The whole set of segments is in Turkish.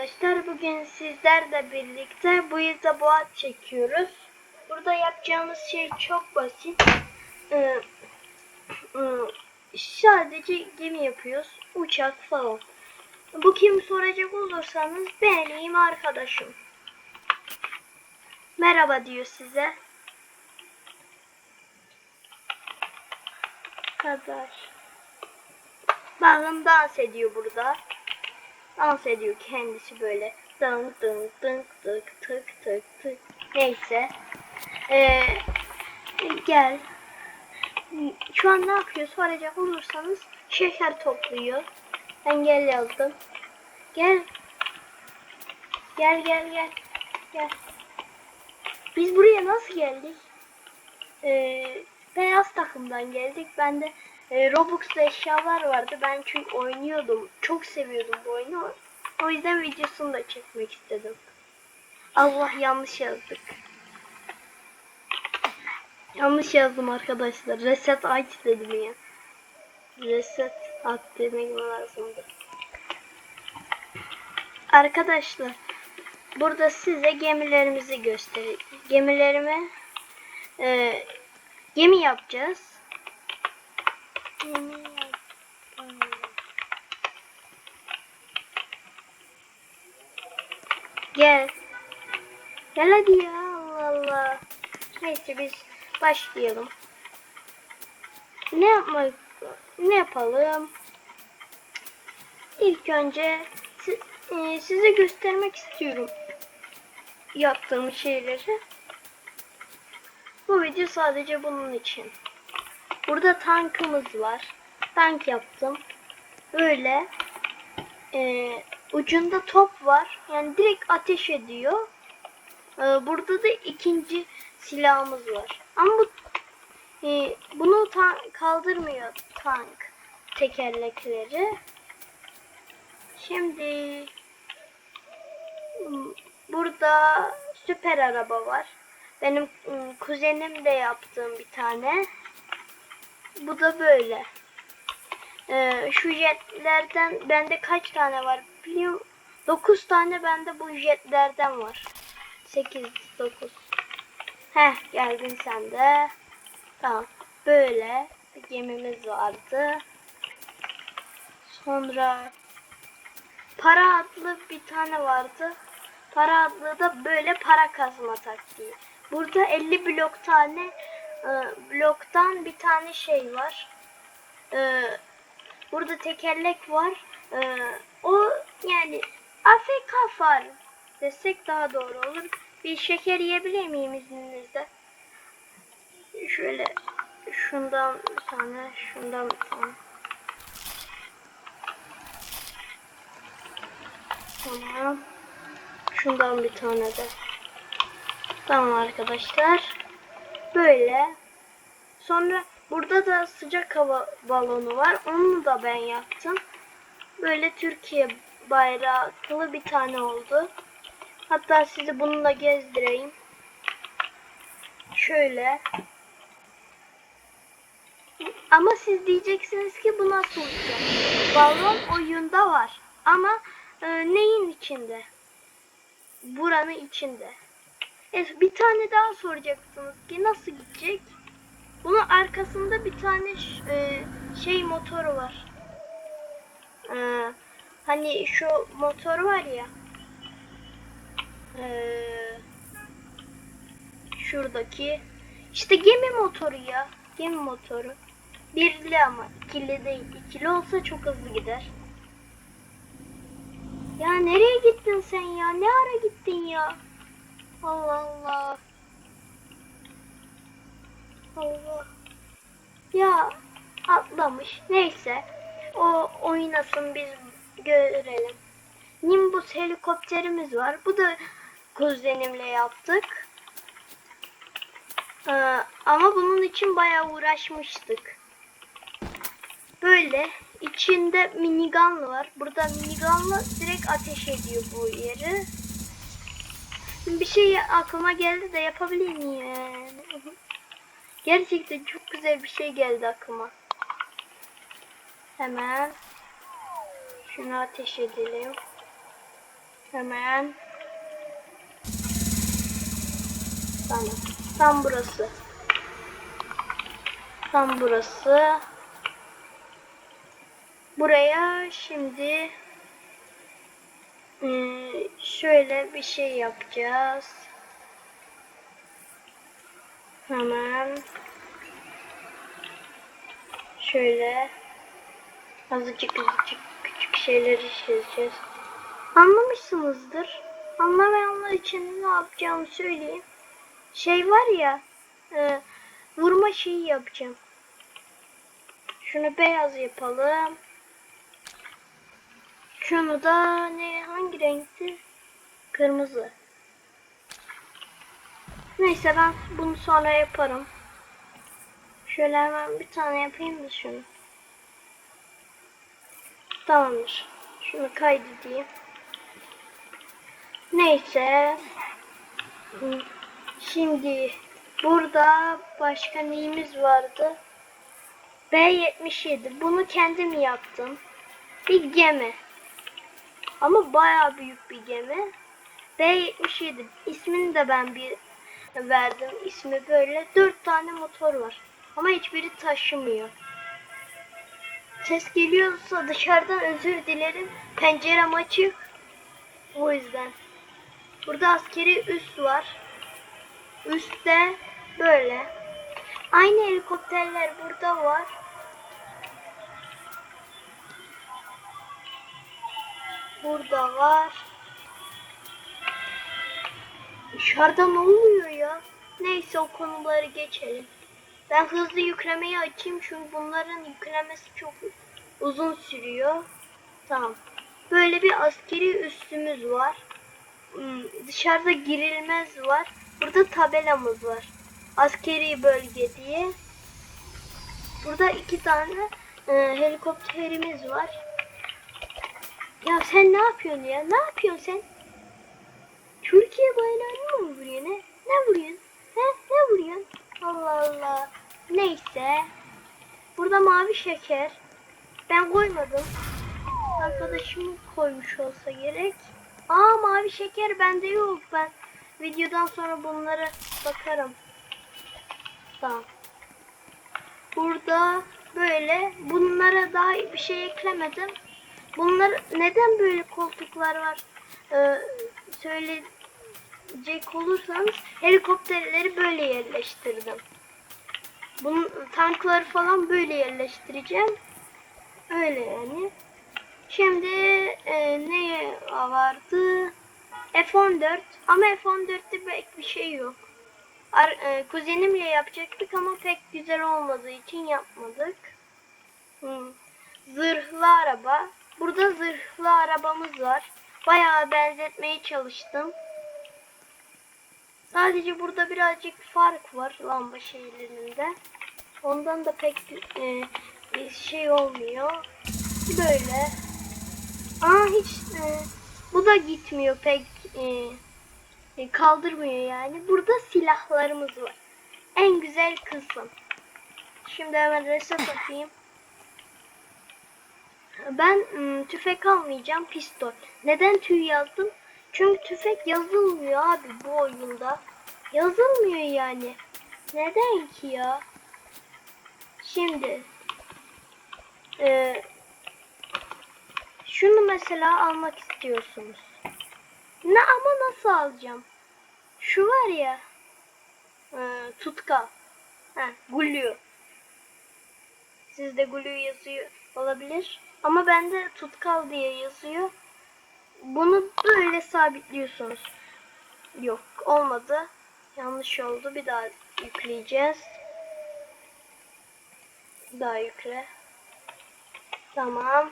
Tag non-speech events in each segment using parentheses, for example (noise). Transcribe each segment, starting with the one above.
arkadaşlar. Bugün sizlerle birlikte bu yüzden boğaz çekiyoruz. Burada yapacağımız şey çok basit. Ee, ıı, sadece gemi yapıyoruz. Uçak falan. Bu kim soracak olursanız benim arkadaşım. Merhaba diyor size. Arkadaş. Bakın dans ediyor burada. Dans ediyor kendisi böyle. Dınk dınk dınk tık tık tık tık. Neyse. Ee, gel. Şu an ne yapıyor soracak olursanız şeker topluyor. Ben gel yazdım. Gel. Gel gel gel. Gel. Biz buraya nasıl geldik? Ee, beyaz takımdan geldik. Ben de e, Robux'ta eşyalar vardı. Ben çünkü oynuyordum. Çok seviyordum bu oyunu. O yüzden videosunu da çekmek istedim. Allah yanlış yazdık. Yanlış yazdım arkadaşlar. Reset aç dedim ya. Reset at demek lazımdı. Arkadaşlar burada size gemilerimizi göstereyim. Gemilerime e, gemi yapacağız. Gel. Gel hadi ya Allah Allah. Neyse biz başlayalım. Ne yapmak ne yapalım? İlk önce e, size göstermek istiyorum yaptığım şeyleri. Bu video sadece bunun için. Burada tankımız var. Tank yaptım. Böyle e, ucunda top var. Yani direkt ateş ediyor. E, burada da ikinci silahımız var. Ama bu e, bunu ta- kaldırmıyor tank tekerlekleri. Şimdi burada süper araba var. Benim kuzenim de yaptığım bir tane. Bu da böyle. Ee, şu jetlerden bende kaç tane var biliyor 9 tane bende bu jetlerden var. 8 9. Heh geldin sen de. Tamam. Böyle bir gemimiz vardı. Sonra para adlı bir tane vardı. Para adlı da böyle para kazma taktiği. Burada 50 blok tane e, bloktan bir tane şey var. E, burada tekerlek var. E, o yani AFK far desek daha doğru olur. Bir şeker yiyebilir miyim izninizle? Şöyle şundan bir tane, şundan bir tane. Tamam. Şundan bir tane de. Tamam arkadaşlar. Böyle. Sonra burada da sıcak hava balonu var. Onu da ben yaptım. Böyle Türkiye bayraklı bir tane oldu. Hatta sizi bununla gezdireyim. Şöyle. Ama siz diyeceksiniz ki bu nasıl uçacak? Balon oyunda var. Ama e, neyin içinde? Buranın içinde. Evet, bir tane daha soracaksınız ki nasıl gidecek? Bunun arkasında bir tane e, şey motoru var. E, hani şu motor var ya. E, şuradaki. işte gemi motoru ya. Gemi motoru. Birli ama ikili değil. İkili olsa çok hızlı gider. Ya nereye gittin sen ya? Ne ara gittin ya? Allah Allah. Allah. Ya atlamış. Neyse. O oynasın biz görelim. Nimbus helikopterimiz var. Bu da kuzenimle yaptık. Ee, ama bunun için bayağı uğraşmıştık. Böyle içinde minigun var. Burada minigunla direkt ateş ediyor bu yeri. Bir şey aklıma geldi de yapabilir miyim? Gerçekten çok güzel bir şey geldi aklıma. Hemen şunu ateş edelim. Hemen. Tamam. Tam burası. Tam burası. Buraya şimdi hmm, şöyle bir şey yapacağız. Hemen şöyle azıcık azıcık küçük şeyleri çizeceğiz. Anlamışsınızdır. Anlamayanlar için ne yapacağımı söyleyeyim. Şey var ya e, vurma şeyi yapacağım. Şunu beyaz yapalım. Şunu da ne hangi renkti? Kırmızı. Neyse ben bunu sonra yaparım. Şöyle hemen bir tane yapayım da şunu. Tamamdır. Şunu kaydedeyim. Neyse. Şimdi burada başka neyimiz vardı? B77. Bunu kendim yaptım. Bir gemi. Ama bayağı büyük bir gemi. B77. İsmini de ben bir verdim. İsmi böyle. Dört tane motor var. Ama hiçbiri taşımıyor. Ses geliyorsa dışarıdan özür dilerim. Pencerem açık. O yüzden. Burada askeri üst var. Üstte böyle. Aynı helikopterler burada var. Burada var. Dışarıda ne oluyor ya? Neyse o konuları geçelim. Ben hızlı yüklemeyi açayım çünkü bunların yüklemesi çok uzun sürüyor. Tamam. Böyle bir askeri üstümüz var. Hmm, Dışarıda girilmez var. Burada tabelamız var. Askeri bölge diye. Burada iki tane e, helikopterimiz var. Ya sen ne yapıyorsun ya? Ne yapıyorsun sen? Türkiye bayrağını mı vuruyor ne? Ne vuruyorsun? He? Ne vuruyorsun? Allah Allah. Neyse. Burada mavi şeker. Ben koymadım. Arkadaşım koymuş olsa gerek. Aa mavi şeker bende yok. Ben videodan sonra bunlara bakarım. Tamam. Burada böyle bunlara daha bir şey eklemedim. Bunlar neden böyle koltuklar var? Ee, söyleyecek olursanız helikopterleri böyle yerleştirdim. Bunun tankları falan böyle yerleştireceğim. Öyle yani. Şimdi e, ne vardı? F14 ama F14'te pek bir şey yok. Ar, e, kuzenimle yapacaktık ama pek güzel olmadığı için yapmadık. Hmm. Zırhlı araba. Burada zırhlı arabamız var. Bayağı benzetmeye çalıştım. Sadece burada birazcık fark var lamba şeylerinde. Ondan da pek e, bir şey olmuyor. Böyle. Aa hiç e, bu da gitmiyor pek e, e, kaldırmıyor yani. Burada silahlarımız var. En güzel kısım. Şimdi hemen reset atayım. Ben ım, tüfek almayacağım pistol. Neden tüy yazdım? Çünkü tüfek yazılmıyor abi bu oyunda. Yazılmıyor yani. Neden ki ya? Şimdi e, şunu mesela almak istiyorsunuz. Ne ama nasıl alacağım? Şu var ya e, tutkal. Ha, glue. Sizde glue yazıyor olabilir. Ama bende tutkal diye yazıyor. Bunu böyle sabitliyorsunuz. Yok olmadı. Yanlış oldu. Bir daha yükleyeceğiz. Daha yükle. Tamam.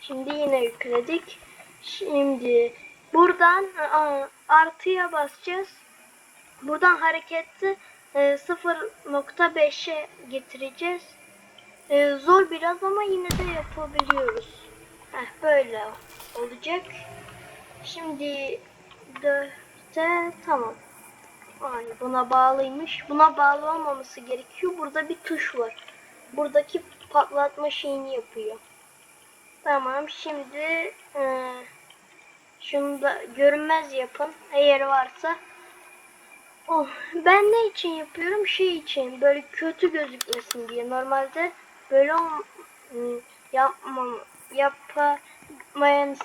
Şimdi yine yükledik. Şimdi buradan artıya basacağız. Buradan hareketi e, 0.5'e getireceğiz. E, zor biraz ama yine de yapabiliyoruz. Heh, böyle olacak. Şimdi dörtte tamam. Ay, buna bağlıymış. Buna bağlı olmaması gerekiyor. Burada bir tuş var. Buradaki patlatma şeyini yapıyor. Tamam şimdi e, Şunu da görünmez yapın. Eğer varsa. Oh, ben ne için yapıyorum? Şey için. Böyle kötü gözükmesin diye. Normalde böyle ım, yapmam yapmayan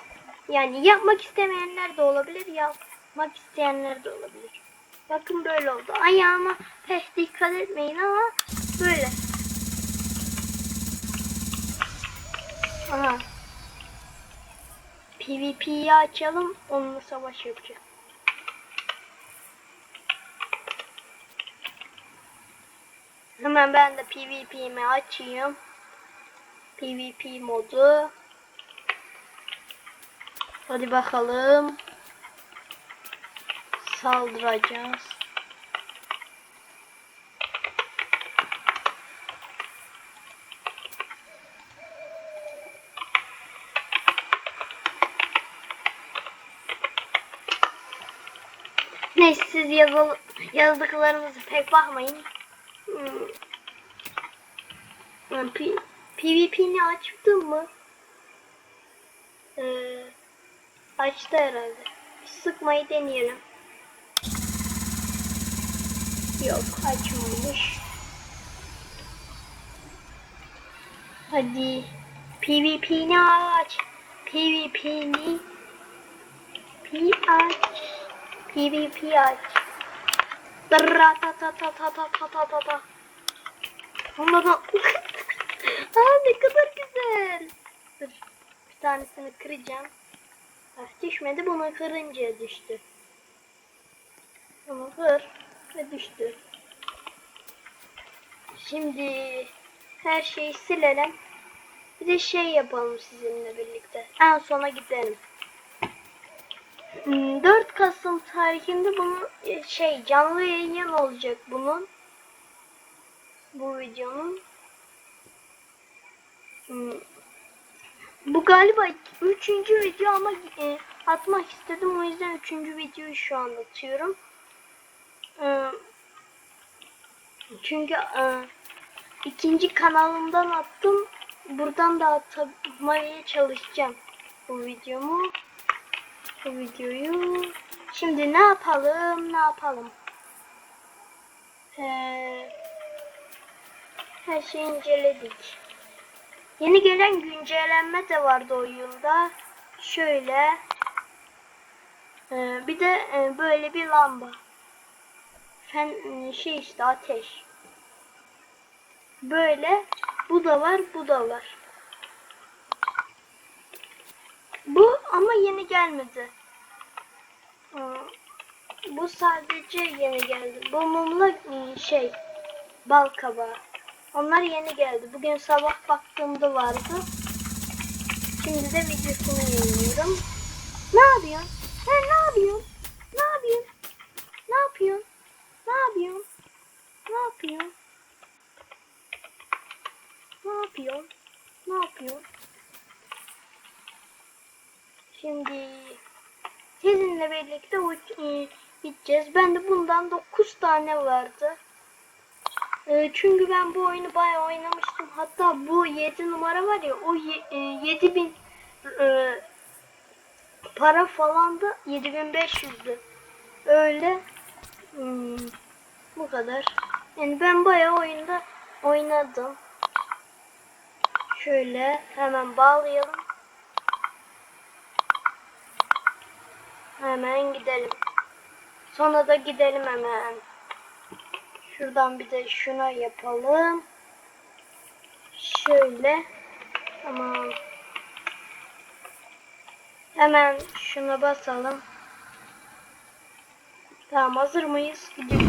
yani yapmak istemeyenler de olabilir. Yapmak isteyenler de olabilir. Bakın böyle oldu. Ayağıma pek dikkat etmeyin ama böyle. Aha. PvP'yi açalım. Onunla savaş yapacağız. Hemen ben de PvP'mi açayım. PvP modu. Hadi bakalım. Saldıracağız. Neyse siz yazıl yazdıklarınızı pek bakmayın. P- PvP'ni açtın mı? Ee, açtı herhalde. Bir sıkmayı deneyelim. Yok açmamış. Hadi PvP'ni aç. PvP'ni P aç. PvP aç. Dırra ta ta ta ta ta ta ta ta ta. Ondan (laughs) Aa ne kadar güzel. Dur. Bir tanesini kıracağım. Ah, düşmedi bunu kırınca düştü. Ama kır ve düştü. Şimdi her şeyi silelim. Bir de şey yapalım sizinle birlikte. En sona gidelim. Hmm, 4 Kasım tarihinde bunu e, şey canlı yayın olacak bunun. Bu videonun. Hmm. Bu galiba üçüncü video ama e, atmak istedim o yüzden üçüncü videoyu şu an atıyorum. E, çünkü e, ikinci kanalımdan attım. Buradan da atmaya çalışacağım bu videomu. Bu videoyu. Şimdi ne yapalım? Ne yapalım? Ee, her şeyi inceledik. Yeni gelen güncellenme de vardı oyunda. Şöyle. Ee, bir de e, böyle bir lamba. Fen, e, şey işte ateş. Böyle. Bu da var, bu da var. Bu ama yeni gelmedi. Hmm, Bu sadece yeni geldi. Bu mumla e, şey bal kabağı. Onlar yeni geldi. Bugün sabah baktığımda vardı. Şimdi de videosunu yayınlıyorum. Ne yapıyorsun? Ha, ne yapıyorsun? Ne yapıyorsun? Ne yapıyorsun? Ne yapıyorsun? Ne yapıyorsun? Ne yapıyorsun? Ne yapıyorsun? Şimdi sizinle birlikte e, gideceğiz. Ben de bundan 9 tane vardı. E, çünkü ben bu oyunu bayağı oynamıştım. Hatta bu 7 numara var ya o ye, e, 7000 e, para falan da 7500'dü. Öyle hmm, bu kadar. Yani ben bayağı oyunda oynadım. Şöyle hemen bağlayalım. Hemen gidelim. Sonra da gidelim hemen. Şuradan bir de şuna yapalım. Şöyle. Tamam. Hemen şuna basalım. Tamam hazır mıyız? Gidiyoruz.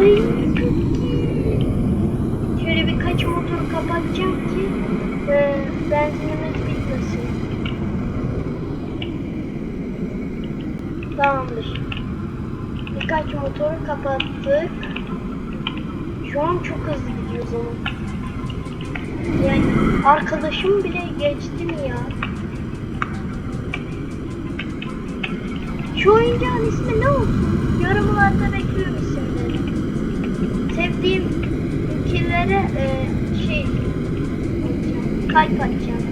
Ay çok iyi. Şöyle birkaç motor kapatacağım ki e, benzinimiz bitmesin. Tamamdır. Birkaç motoru kapattık. Şu an çok hızlı gidiyoruz ama. Yani arkadaşım bile geçti mi ya? Şu oyuncağın ismi ne olsun? Yorumlarda bekliyorum isimleri. Sevdiğim ülkelere e, şey kalp atacağım.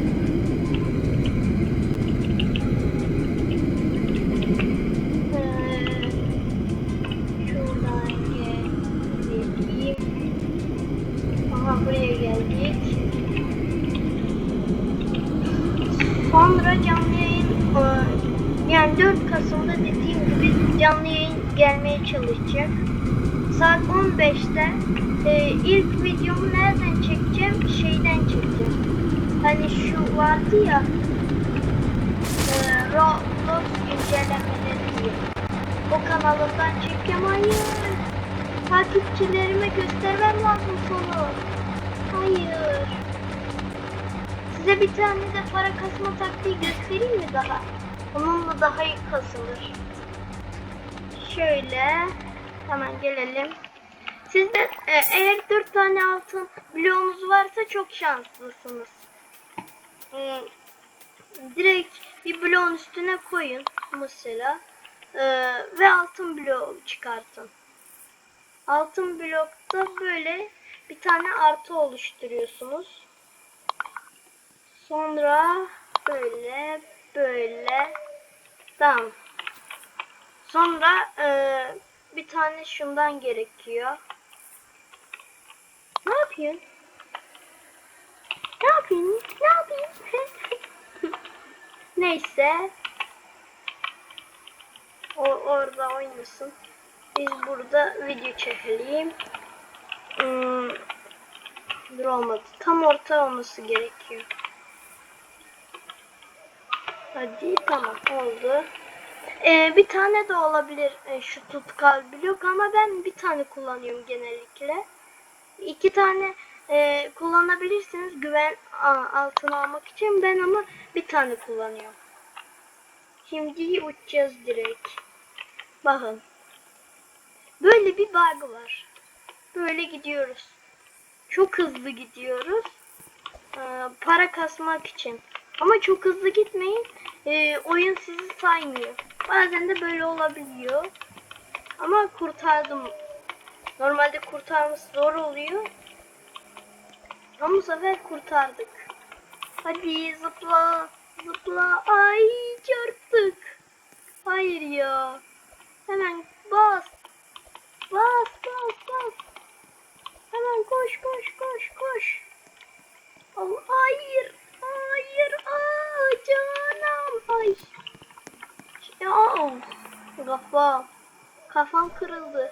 Canlı yayın gelmeye çalışacak. Saat 15'te e, ilk videomu nereden çekeceğim? Şeyden çekeceğim. Hani şu vardı ya e, Roblox güncellemeleri diye. O kanalından çekeceğim. Hayır. Takipçilerime göstermem lazım sonu. Hayır. Size bir tane de para kasma taktiği göstereyim mi daha? Onunla daha iyi kasılır. Şöyle hemen gelelim. Sizde e, eğer 4 tane altın bloğunuz varsa çok şanslısınız. Hmm, direkt bir bloğun üstüne koyun mesela e, ve altın bloğu çıkartın. Altın blokta böyle bir tane artı oluşturuyorsunuz. Sonra böyle böyle tamam. Sonra e, bir tane şundan gerekiyor. Ne yapıyorsun? Ne yapayım? Ne yapayım? (laughs) Neyse. O orada oynasın. Biz burada video çekelim. Hmm, dur olmadı. Tam orta olması gerekiyor. Hadi tamam oldu. Ee, bir tane de olabilir e, şu tutkal blok ama ben bir tane kullanıyorum genellikle. İki tane e, kullanabilirsiniz güven altına almak için. Ben ama bir tane kullanıyorum. Şimdi uçacağız direkt. Bakın. Böyle bir bug var. Böyle gidiyoruz. Çok hızlı gidiyoruz. Ee, para kasmak için. Ama çok hızlı gitmeyin. Ee, oyun sizi saymıyor. Bazen de böyle olabiliyor. Ama kurtardım. Normalde kurtarması zor oluyor. Ama bu sefer kurtardık. Hadi zıpla. Zıpla. Ay çarptık. Hayır ya. Hemen bas. Bas bas bas. Hemen koş koş koş koş. Allah, hayır. Hayır. Aa, canım. Ay. Ya. Kafam. Kafam kırıldı.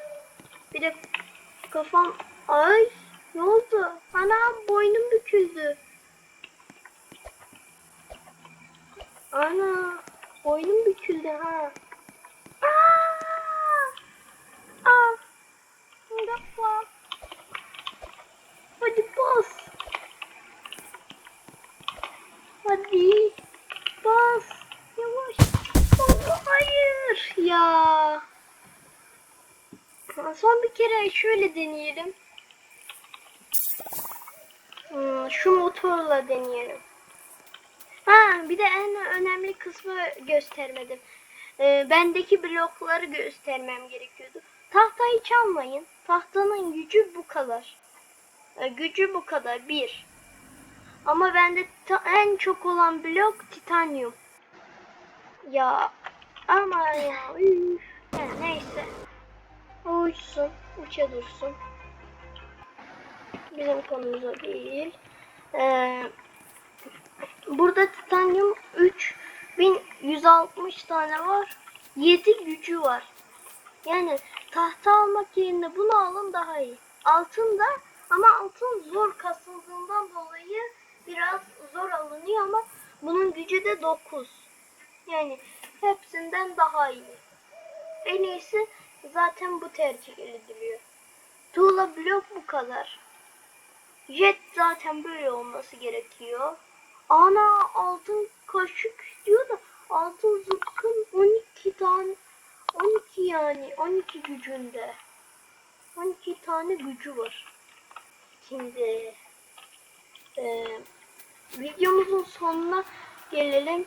Bir de kafam. Ay. Ne oldu? Anam boynum büküldü. Ana. Boynum büküldü ha. Aa! Aa! Bir dakika. Hadi bas. Hadi. Bas. Yavaş. Allah hayır. Ya. Ha, Son bir kere şöyle deneyelim. Hmm, şu motorla deneyelim. Ha, bir de en önemli kısmı göstermedim. Ee, bendeki blokları göstermem gerekiyordu. Tahtayı çalmayın. Tahtanın gücü bu kadar. Ee, gücü bu kadar. Bir. Ama bende en çok olan blok titanyum. Ya ama ya. Üf. Ha, neyse. O uçsun. Uça dursun. Bizim konumuz o değil. Ee, burada titanyum 3160 tane var. 7 gücü var. Yani tahta almak yerine bunu alın daha iyi. Altın da ama altın zor kasıldığından dolayı biraz zor alınıyor ama bunun gücü de 9. Yani hepsinden daha iyi. En iyisi zaten bu tercih ediliyor. Tuğla blok bu kadar. Jet zaten böyle olması gerekiyor. Ana altın kaşık diyor da altın zıpkın 12 tane 12 yani 12 gücünde. 12 tane gücü var. Şimdi e, videomuzun sonuna gelelim.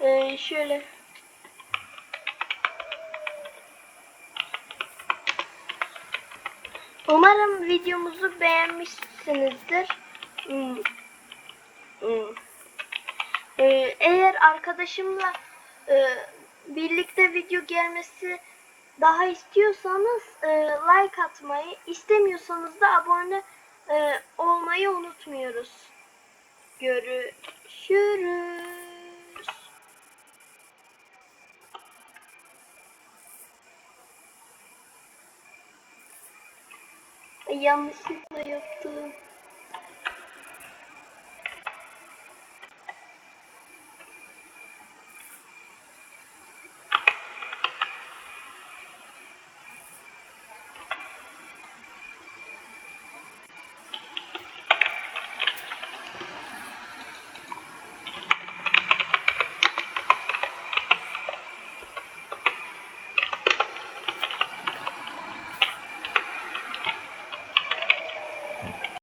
E, şöyle Umarım videomuzu beğenmişsinizdir. Hmm. Hmm. Ee, eğer arkadaşımla e, birlikte video gelmesi daha istiyorsanız e, like atmayı, istemiyorsanız da abone e, olmayı unutmuyoruz. Görüşürüz. Yanlışlıkla yaptım.